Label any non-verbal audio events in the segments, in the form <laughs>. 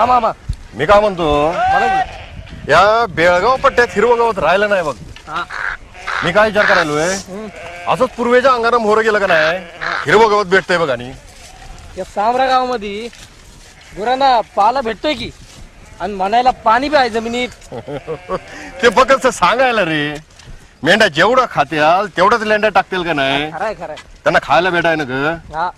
मी काय म्हणतो या बेळगाव पट्ट्यात हिरवं गवत राहिलं नाही बघ हा. मी काय विचार करायलोय असंच पूर्वेच्या अंगानं मोहर गेलं का नाही हिरवं गवत भेटतंय बघ आणि या सामरा गावामध्ये गुरांना पाला भेटतोय की आणि म्हणायला पाणी बी आहे जमिनीत ते फक्त सांगायला रे मेंढ्या जेवढं खात्याल तेवढंच लेंड्या टाकतील का नाही खराय खराय त्यांना खायला भेटाय ना ग हा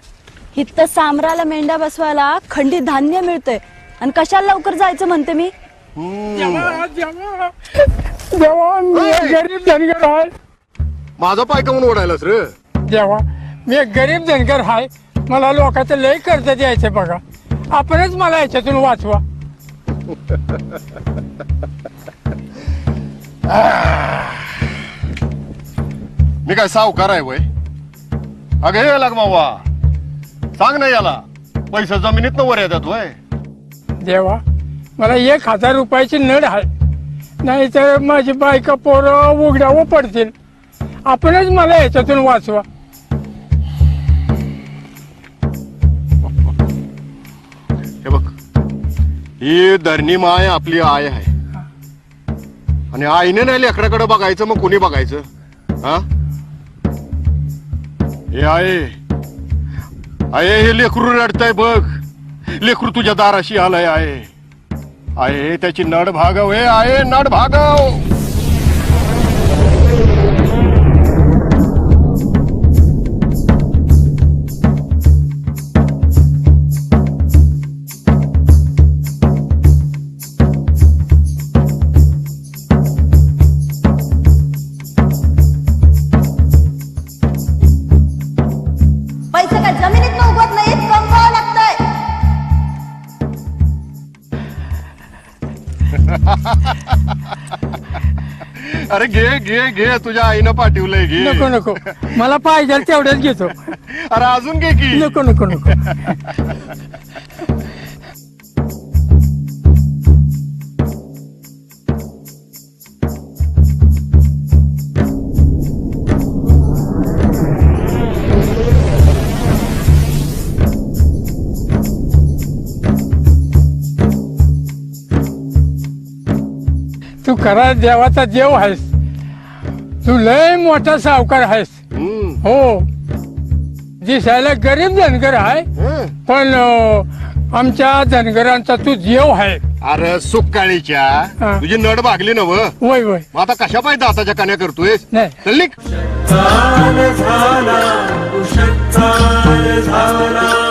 इथं सामराला मेंढ्या बसवायला खंडीत धान्य मिळतंय आणि कशाला लवकर जायचं म्हणते मी? एक गरीब धनगर आहे. माझा पाय कमून ओढायलाच रे. जेव्हा मी एक गरीब धनगर आहे. मला लोकांचं लय कर्ज द्यायचं बघा. आपणच मला याच्यातून वाचवा. <laughs> मी काय सावकार आहे वय? अगं हे लाग मावा. सांग ना याला. पैसा जमिनीत वर येतात वय. देवा मला एक हजार रुपयाची नड आहे नाही तर माझी बायका पोरं उघड्यावर पडतील. आपणच मला याच्यातून वाचवा. हे बघ ही धरणी माय आपली आय आहे. आणि आईने नाही लेकराकडे बघायचं मग कोणी बघायचं? हा? हे आहे आहे हे लेकरू रडतंय बघ. लेकरू तुझ्या दाराशी आलंय आहे. आहे त्याची नड भागव हे आहे नड भागव! <laughs> अरे घे घे घे. तुझ्या आईनं पाठवलंय घे. नको नको. मला पाहिजे तेवढ्याच घेतो. <laughs> अरे अजून घे की. नको नको नको. <laughs> तू खरा देवाचा देव आहेस. तू लय मोठा सावकार आहेस. हो. दिसायला गरीब धनगर आहे हं. पण आमच्या धनगरांचा तू जीव आहे. अरे सुकाळीच्या. तुझी नड भागली ना व वय वय. मग आता कशा पाहिजे दाताच्या कान्या करतोय नाही. चल निघ. झाला.